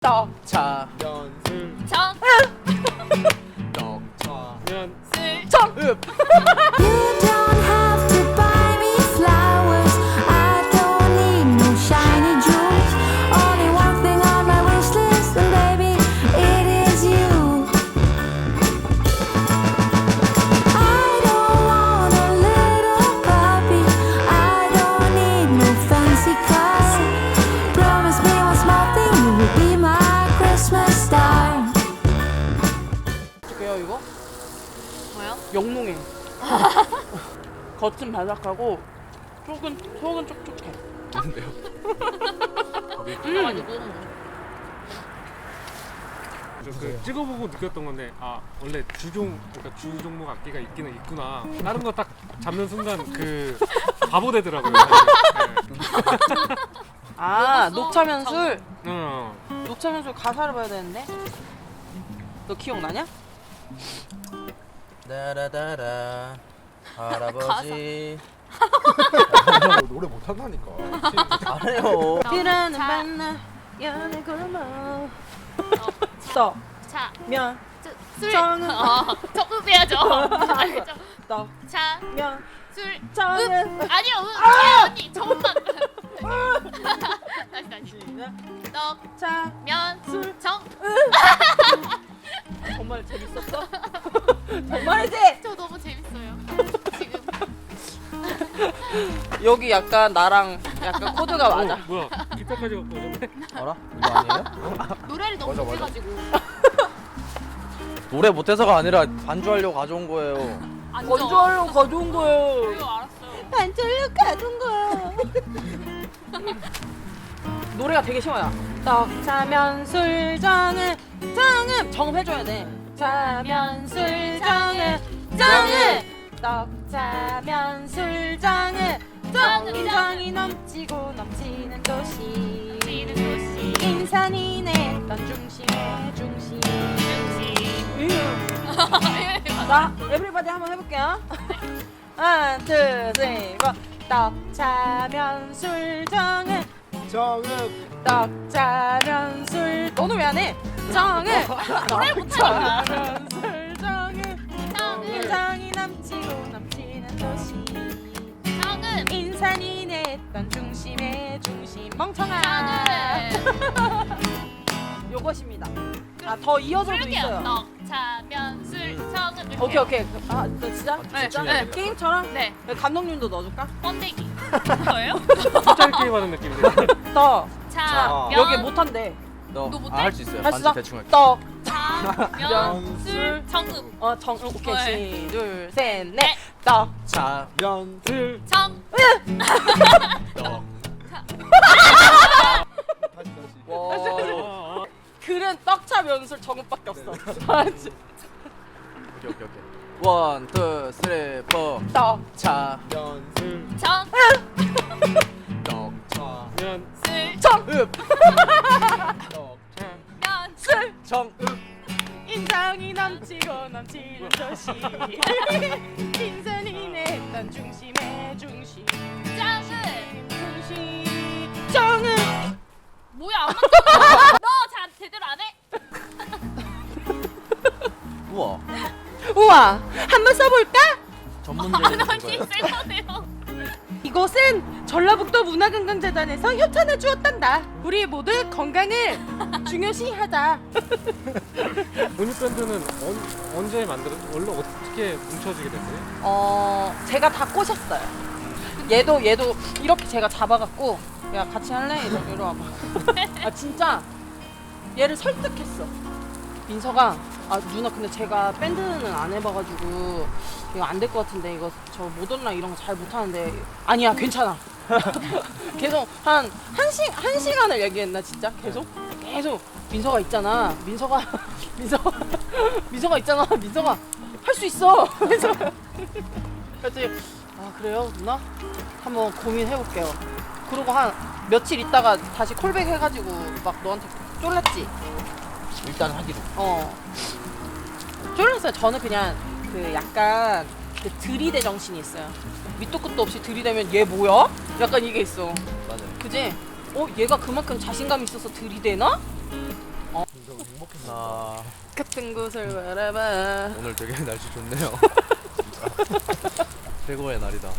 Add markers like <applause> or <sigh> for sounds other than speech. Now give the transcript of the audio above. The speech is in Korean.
떡차. 연슬. 정, 떡차. 면 슬, 정읍 어떡해요 이거? 뭐요? 영롱해 <laughs> 겉은 바삭하고 속은 속은 촉촉해 뭔데요? 가지고 그 찍어보고 느꼈던 건데 아 원래 주종 그러니까 주 종목 악기가 있기는 있구나 다른 거 딱 잡는 순간 그 바보 되더라고요. 네. <laughs> 아? 녹차면술 어. 녹차면술 가사를 봐야 되는데 너 기억나냐? 따라따라 할아버지. <laughs> 노래 못한다니까. 잘해요. 비라는 자. 만나 연애 골목 자, 저, 술, 정은. 어, 정읍해야죠. 알죠? 떡면 자, 술, 정은. 읍. 아니요, 읍. 언니, 정만. 다시, 다시. 떡, 자. 면, 술. 정. 정말 재밌었어? <laughs> 정말이지? 저 너무 재밌어요. 지금. <laughs> 여기 약간 나랑 약간 <laughs> 코드가 맞아 어, 뭐야 기타까지 갖고 오셨네? 알아? 이거 아니에요? 노래를 너무 맞아, 맞아. 못해가지고. 노래 못해서가 아니라 반주하려고 가져온 거예요 안 건조하려고 가져온 거예요 이거 알았어요. 반절로 가져온 거야 노래가 되게 쉬워요 떡 차면 술정은 정은 정해줘야 돼 차면 술정은 정은 떡 차면 술정은 정 인상이 넘치고 넘치는 도시. 인산이네 넌 중심에 중심. 자, 에브리바디 한번 해볼게요. <laughs> 하나, 둘, 셋, 넷. 떡차면 술정은 정읍 떡차면 술. 너는 왜 안 해? 정은 노래 못하니까. 떡차면 술정은 정은, 인상이 넘치고 넘치는 도시. 정은, 인산이네 넌 중심에 중심 멍청아. 정은. <laughs> 요것입니다. 아, 더 이어져도. 있어요. 떡, 차, 면, 술, 정은. 오케이, 오케이. 아, 너 진짜? 네, 진짜? 네. 게임처럼? 네. 감독님도 넣어줄까? 번데기. 뭐예요? 숫자리 게임 하는 느낌인데. <laughs> 떡. 차, 자, 면, 여기 못한대. 너 못해? 수 있어요 할수 반주 있어? 대충 할게 떡. 차, 면, 술, 정읍. 어, 정, 오케이. 네. 시, 둘, 셋, 넷. 네. 떡. 자 연슬 정. 떡. 다시 다시. 어, 어. 글은 떡차 면술 정읍밖에 없어. <laughs> 알았지? 오케이 오케이 오케이 원 투 쓰리 포 떡. 차 연슬 정, 떡차 면 술, 정읍. 떡 차 면, 술. 정 읍 인상이 넘치고 넘치는 도시. 인산이네 넌 중심에 중심. 정은. 중심. 정읍. 뭐야, 안 맞잖아. <laughs> 너 자, 제대로 안 해? 우와 <laughs> 우와, 한번 써볼까? 전문적인 안 거예요 쌩거네요. 이곳은 전라북도 문화관광재단에서 협찬을 주었단다. 우리 모두 건강을 중요시하자. <laughs> 본인 밴드는 언, 언제 만들어? 원래 어떻게 뭉쳐지게 됐어요? 어, 제가 다 꼬셨어요. 얘도 얘도 이렇게 제가 잡아갖고 야 같이 할래? 이러, 이러 와봐. 아 진짜 얘를 설득했어. 민서가 아 누나 근데 제가 밴드는 안 해봐가지고 이거 안 될 것 같은데 이거 저 모던라 이런 거 잘 못하는데 아니야 괜찮아. <laughs> 계속 한 한 시 한 시간을 얘기했나 진짜 계속 계속 민서가 있잖아. 민서가 <laughs> 민서가 <laughs> 민서가 있잖아. 민서가 할 수 있어. 그래서 그랬더니 아 그래요 누나? 한번 고민해 볼게요. 그러고 한 며칠 있다가 다시 콜백 해가지고 막 너한테 쫄랐지. 일단 하기로 어. 쫄랐어요. 저는 그냥 그 약간 그 들이대 정신이 있어요. 밑도 끝도 없이 들이대면 얘 뭐야? 약간 이게 있어. 맞아요 그지? 어 얘가 그만큼 자신감 있어서 들이대나? 아 같은 곳을 바라봐. 오늘 되게 <laughs> 날씨 좋네요. 진짜 <laughs> 최고의 날이다.